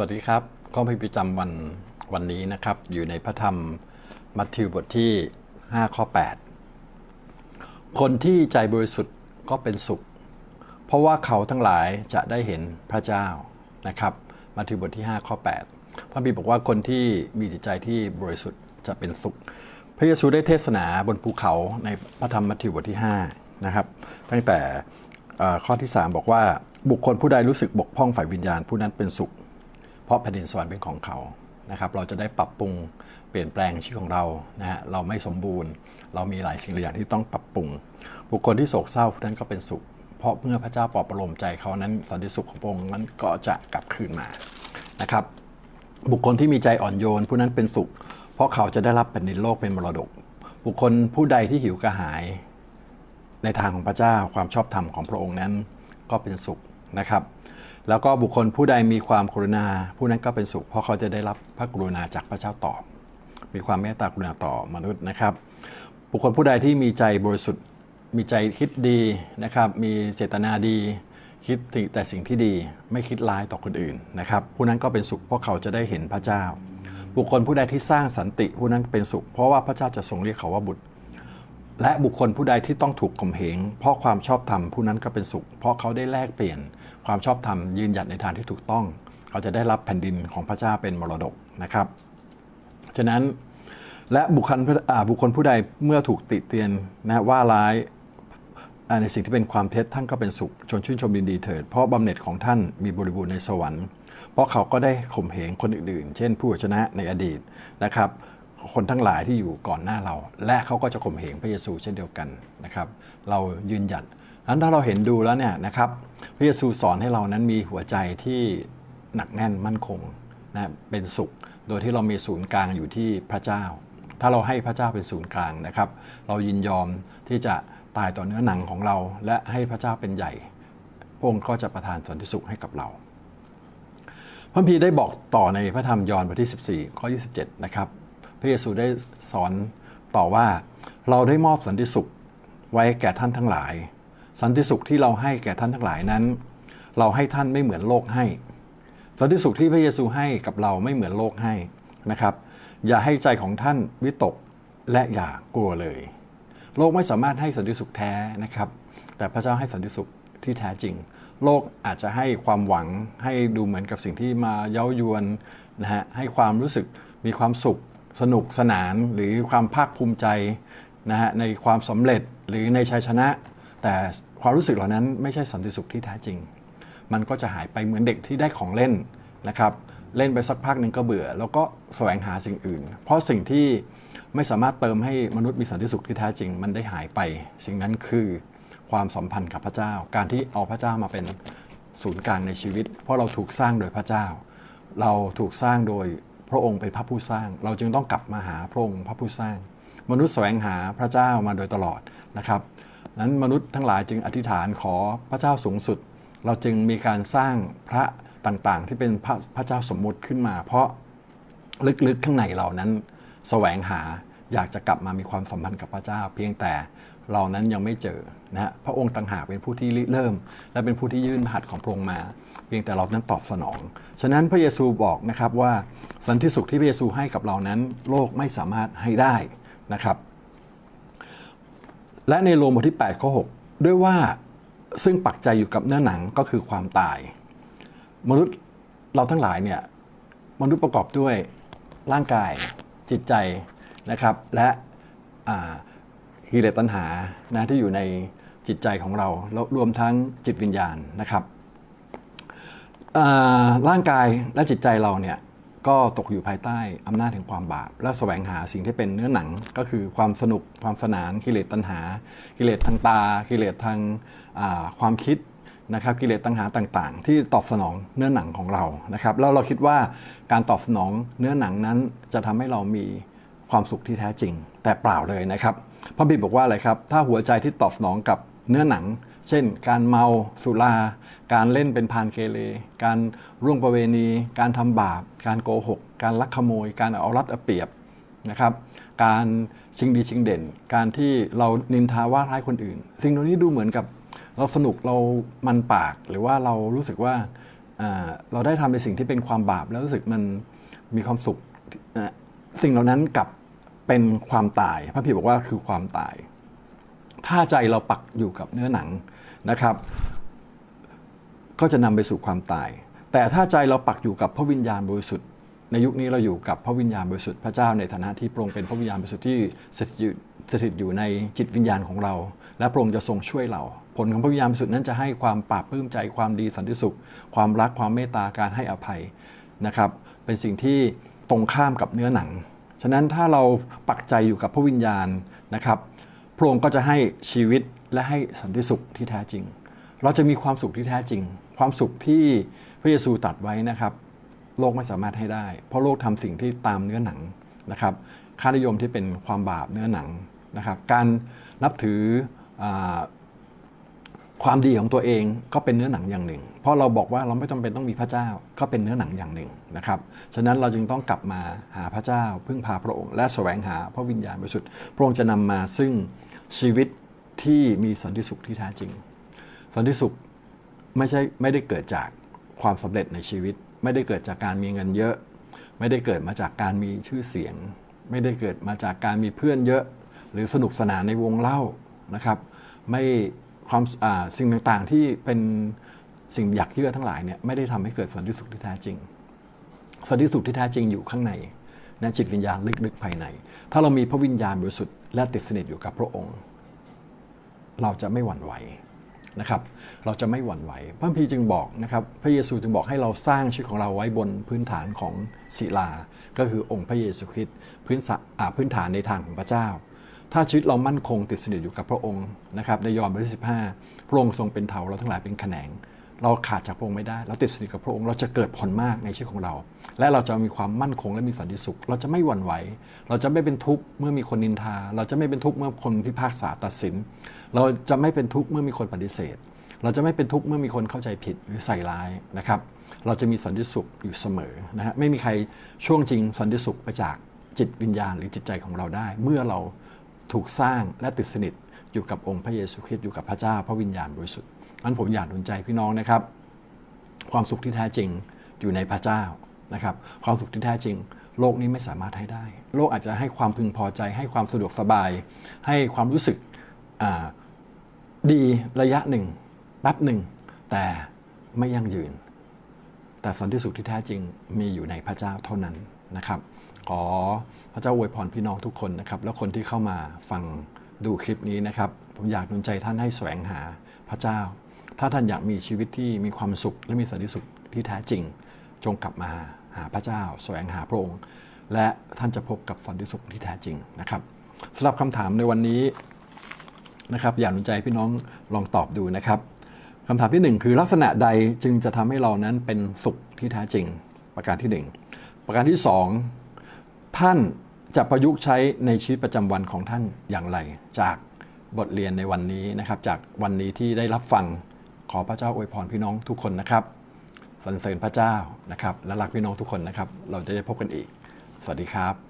วัสดีครับ ข้อพิประจำวันวันนี้นะครับ อยู่ในพระธรรมมัทธิวบทที่ 5 ข้อ 8 คนที่ใจบริสุทธิ์ก็เป็นสุข เพราะว่าเขาทั้งหลายจะได้เห็นพระเจ้านะครับมัทธิวบทที่ 5 ข้อ 8 พระบิดบอกว่าคนที่มีจิตใจที่บริสุทธิ์จะเป็นสุข พระเยซูได้เทศนาบนภูเขาในพระธรรมมัทธิวบทที่ 5 นะครับ ตั้งแต่ข้อที่ 3 บอกว่าบุคคลผู้ใดรู้สึกบกพร่องฝ่ายวิญญาณผู้นั้นเป็นสุข ราะแผ่นดินสวรรค์เป็นของเขานะครับเราจะได้ปรับปรุงเปลี่ยนแปลงชีวิตของเรานะฮะเราไม่สมบูรณ์ เรามีหลายสิ่งหลายอย่างที่ต้องปรับปรุง บุคคลที่โศกเศร้าผู้นั้นก็เป็นสุข เพราะเมื่อพระเจ้าปลอบประโลมใจเขานั้นสันติสุขของพระองค์นั้นก็จะกลับคืนมานะครับ บุคคลที่มีใจอ่อนโยนผู้นั้นเป็นสุข เพราะเขาจะได้รับแผ่นดินโลกเป็นมรดก บุคคลผู้ใดที่หิวกระหาย ในทางของพระเจ้าความชอบธรรมของพระองค์นั้นก็เป็นสุขนะครับ แล้วก็บุคคลผู้ใดมีความกรุณา ผู้นั้นก็เป็นสุข เพราะเขาจะได้รับพระกรุณาจากพระเจ้าตอบ มีความเมตตากรุณาต่อมนุษย์นะครับ บุคคลผู้ใดที่มีใจบริสุทธิ์ มีใจคิดดีนะครับ มีเจตนาดี คิดแต่สิ่งที่ดีไม่คิดร้ายต่อคนอื่นนะครับ ผู้นั้นก็เป็นสุขเพราะเขาจะได้เห็นพระเจ้า บุคคลผู้ใดที่สร้างสันติ ผู้นั้นเป็นสุข เพราะว่าพระเจ้าจะทรงเรียกเขาว่าบุตร และบุคคลผู้ใดที่ต้องถูกข่มเหงเพราะความชอบธรรมผู้นั้นก็เป็นสุข เพราะเขาได้แลกเปลี่ยนความชอบธรรมยืนหยัดในทางที่ถูกต้อง เขาจะได้รับแผ่นดินของพระเจ้าเป็นมรดกนะครับ ฉะนั้นและบุคคลบุคคลผู้ใดเมื่อถูกติเตียนนะว่าร้ายในสิ่งที่เป็นความเท็จท่านก็เป็นสุขจนชื่นชมยินดีเถิด เพราะบำเหน็จของท่านมีบริบูรณ์ในสวรรค์ เพราะเขาก็ได้ข่มเหงคนอื่นๆ เช่นผู้ชนะในอดีตนะครับ คนทั้งหลายที่อยู่ก่อนหน้าเรา และเขาก็จะข่มเหงพระเยซูเช่นเดียวกันนะครับ เรายืนหยัดนั้นถ้าเราเห็นดูแล้วเนี่ยนะครับพระเยซูสอนให้เรานั้นมีหัวใจที่หนักแน่นมั่นคงนะเป็นสุข โดยที่เรามีศูนย์กลางอยู่ที่พระเจ้า ถ้าเราให้พระเจ้าเป็นศูนย์กลางนะครับ เรายินยอมที่จะตายต่อเนื้อหนังของเรา และให้พระเจ้าเป็นใหญ่พระองค์ก็จะประทานสันติสุขให้กับเราพระพีได้บอกต่อในพระธรรมยอห์นบทที่ 14 ข้อ 27 นะครับ พระเยซูได้สอนต่อว่าเราได้มอบสันติสุขไว้แก่ท่านทั้งหลาย สันติสุขที่เราให้แก่ท่านทั้งหลายนั้น เราให้ท่านไม่เหมือนโลกให้ สันติสุขที่พระเยซูให้กับเราไม่เหมือนโลกให้นะครับ อย่าให้ใจของท่านวิตกและอย่ากลัวเลย โลกไม่สามารถให้สันติสุขแท้นะครับ แต่พระเจ้าให้สันติสุขที่แท้จริง โลกอาจจะให้ความหวังให้ดูเหมือนกับสิ่งที่มาเย้ายวนนะฮะให้ความรู้สึกมีความสุข สนุกสนานหรือความภาคภูมิใจนะฮะในความสำเร็จหรือในชัยชนะ แต่ความรู้สึกเหล่านั้นไม่ใช่สันติสุขที่แท้จริง มันก็จะหายไปเหมือนเด็กที่ได้ของเล่นนะครับเล่นไปสักพักหนึ่งก็เบื่อ แล้วก็แสวงหาสิ่งอื่น เพราะสิ่งที่ไม่สามารถเติมให้มนุษย์มีสันติสุขที่แท้จริง มันได้หายไป สิ่งนั้นคือความสัมพันธ์กับพระเจ้า การที่เอาพระเจ้ามาเป็นศูนย์กลางในชีวิต เพราะเราถูกสร้างโดยพระเจ้า เราถูกสร้างโดย พระองค์เป็นพระผู้สร้าง เราจึงต้องกลับมาหาพระองค์พระผู้สร้าง มนุษย์แสวงหาพระเจ้ามาโดยตลอดนะครับนั้นมนุษย์ทั้งหลายจึงอธิษฐานขอพระเจ้าสูงสุด เราจึงมีการสร้างพระต่างๆ ที่เป็นพระพระเจ้าสมมุติขึ้นมา เพราะลึกๆข้างในเรานั้นแสวงหา อยากจะกลับมามีความสัมพันธ์กับพระเจ้า เพียงแต่เรานั้นยังไม่เจอนะฮะพระองค์ต่างหากเป็นผู้ที่เริ่ม และเป็นผู้ที่ยื่นหัตถ์ของพระองค์มา เพียงแต่เรานั้นตอบสนอง ฉะนั้นพระเยซูบอกนะครับว่าสันติสุขที่พระเยซูให้กับเรานั้นโลกไม่สามารถให้ได้นะครับ และในโรมบทที่8ข้อ6ด้วยว่าซึ่งปักใจอยู่กับเนื้อหนังก็คือความตาย มนุษย์เราทั้งหลายเนี่ยมนุษย์ประกอบด้วยร่างกายจิตใจ นะครับ และกิเลสตัณหานะที่อยู่ในจิตใจของเราแล้วรวมทั้งจิตวิญญาณนะครับร่างกายและจิตใจเราเนี่ยก็ตกอยู่ภายใต้อำนาจแห่งความบาป และแสวงหาสิ่งที่เป็นเนื้อหนังก็คือความสนุกความสนานกิเลสตัณหา กิเลสทางตา กิเลสทางความคิดนะครับกิเลสตัณหาต่างๆ ที่ตอบสนองเนื้อหนังของเรานะครับแล้วเราคิดว่าการตอบสนองเนื้อหนังนั้นจะทำให้เรามี ความสุขที่แท้จริง แต่เปล่าเลยนะครับพระบิดบอกว่าอะไรครับ ถ้าหัวใจที่ตอบสนองกับเนื้อหนัง เช่น การเมาสุรา การเล่นเป็นพานเกเร การร่วงประเวณี การทำบาป การโกหก การลักขโมย การเอารัดเอาเปรียบนะครับการชิงดีชิงเด่น การที่เรานินทาว่าร้ายคนอื่น สิ่งเหล่านี้ดูเหมือนกับเราสนุกเรามันปาก หรือว่าเรารู้สึกว่าเราได้ทำในสิ่งที่เป็นความบาปแล้วรู้สึกมันมีความสุขสิ่งเหล่านั้นกับ เป็นความตาย พระพีบอกว่าคือความตาย ถ้าใจเราปักอยู่กับเนื้อหนังนะครับ ก็จะนำไปสู่ความตาย แต่ถ้าใจเราปักอยู่กับพระวิญญาณบริสุทธิ์ ในยุคนี้เราอยู่กับพระวิญญาณบริสุทธิ์พระเจ้าในฐานะที่พระองค์เป็นพระวิญญาณบริสุทธิ์ที่สถิตอยู่สถิตอยู่ในจิตวิญญาณของเรา และพระองค์จะทรงช่วยเราผลของพระวิญญาณบริสุทธิ์นั้นจะให้ความปราบปลื้มใจความดีสันติสุข ความรักความเมตตาการให้อภัยนะครับ เป็นสิ่งที่ตรงข้ามกับเนื้อหนัง ฉะนั้นถ้าเราปักใจอยู่กับพระวิญญาณนะครับพระองค์ก็จะให้ชีวิตและให้สันติสุขที่แท้จริง เราจะมีความสุขที่แท้จริง ความสุขที่พระเยซูตัดไว้นะครับ โลกไม่สามารถให้ได้ เพราะโลกทำสิ่งที่ตามเนื้อหนังนะครับ ค่านิยมที่เป็นความบาปเนื้อหนังนะครับ การนับถืออ ความดีของตัวเองก็เป็นเนื้อหนังอย่างหนึ่ง เพราะเราบอกว่าเราไม่จำเป็นต้องมีพระเจ้าก็เป็นเนื้อหนังอย่างหนึ่งนะครับ ฉะนั้นเราจึงต้องกลับมาหาพระเจ้า พึ่งพาพระองค์ และแสวงหาพระวิญญาณบริสุทธิ์พระองค์จะนำมาซึ่งชีวิตที่มีสันติสุขที่แท้จริง สันติสุขไม่ใช่ไม่ได้เกิดจากความสำเร็จในชีวิต ไม่ได้เกิดจากการมีเงินเยอะ ไม่ได้เกิดมาจากการมีชื่อเสียง ไม่ได้เกิดมาจากการมีเพื่อนเยอะ หรือสนุกสนานในวงเล่านะครับ ไม่ ความสิ่งต่างๆที่เป็นสิ่งอยากเยื่อทั้งหลายเนี่ยไม่ได้ทำให้เกิดสันติสุขที่แท้จริง สันติสุขที่แท้จริงอยู่ข้างในในจิตวิญญาณลึกๆภายใน ถ้าเรามีพระวิญญาณบริสุทธิ์และติดสนิทอยู่กับพระองค์ เราจะไม่หวั่นไหวนะครับ เราจะไม่หวั่นไหว พระพีจึงบอกนะครับ พระเยซูจึงบอกให้เราสร้างชีวิตของเราไว้บนพื้นฐานของศิลา ก็คือองค์พระเยซูคริสต์พื้นพื้นฐานในทางของพระเจ้า ถ้าชีวิตเรามั่นคงติดสนิทอยู่กับพระองค์นะครับในยอห์นบทที่15พระองค์ทรงเป็นเถาเราทั้งหลายเป็นแขนง เราขาดจากพระองค์ไม่ได้ เราติดสนิทกับพระองค์เราจะเกิดผลมากในชีวิตของเรา และเราจะมีความมั่นคงและมีสันติสุข เราจะไม่หวั่นไหว เราจะไม่เป็นทุกข์เมื่อมีคนนินทา เราจะไม่เป็นทุกข์เมื่อคนพิพากษาตัดสิน เราจะไม่เป็นทุกข์เมื่อมีคนปฏิเสธ เราจะไม่เป็นทุกข์เมื่อมีคนเข้าใจผิดหรือใส่ร้ายนะครับเราจะมีสันติสุขอยู่เสมอนะฮะไม่มีใครช่วงจริงสันติสุขไปจากจิตวิญญาณหรือจิตใจของเราได้ เมื่อเรา ถูกสร้างและติดสนิทอยู่กับองค์พระเยซูคริสต์อยู่กับพระเจ้า พระวิญญาณบริสุทธิ์นั้นผมอยากหนุนใจพี่น้องนะครับ ความสุขที่แท้จริงอยู่ในพระเจ้านะครับ ความสุขที่แท้จริง โลกนี้ไม่สามารถให้ได้ โลกอาจจะให้ความพึงพอใจ ให้ความสะดวกสบาย ให้ความรู้สึกดีระยะหนึ่งแป๊บหนึ่ง แต่ไม่ยั่งยืน แต่สันติสุขที่แท้จริงมีอยู่ในพระเจ้าเท่านั้น นะครับ ขอพระเจ้าอวยพรพี่น้องทุกคนนะครับ แล้วคนที่เข้ามาฟังดูคลิปนี้นะครับ ผมอยากหนุนใจท่านให้แสวงหาพระเจ้า ถ้าท่านอยากมีชีวิตที่มีความสุขและมีสันติสุขที่แท้จริง จงกลับมาหาพระเจ้า แสวงหาพระองค์ และท่านจะพบกับสันติสุขที่แท้จริงนะครับสำหรับคำถามในวันนี้นะครับ อยากหนุนใจพี่น้องลองตอบดูนะครับคำถามที่หนึ่งคือลักษณะใดจึงจะทำให้เรานั้นเป็นสุขที่แท้จริง ประการที่หนึ่ง ประการที่สองท่านจะประยุกต์ใช้ในชีวิตประจำวันของท่านอย่างไร จากบทเรียนในวันนี้นะครับ จากวันนี้ที่ได้รับฟังขอพระเจ้าอวยพรพี่น้องทุกคนนะครับสรรเสริญพระเจ้านะครับ และรักพี่น้องทุกคนนะครับ เราจะได้พบกันอีก สวัสดีครับ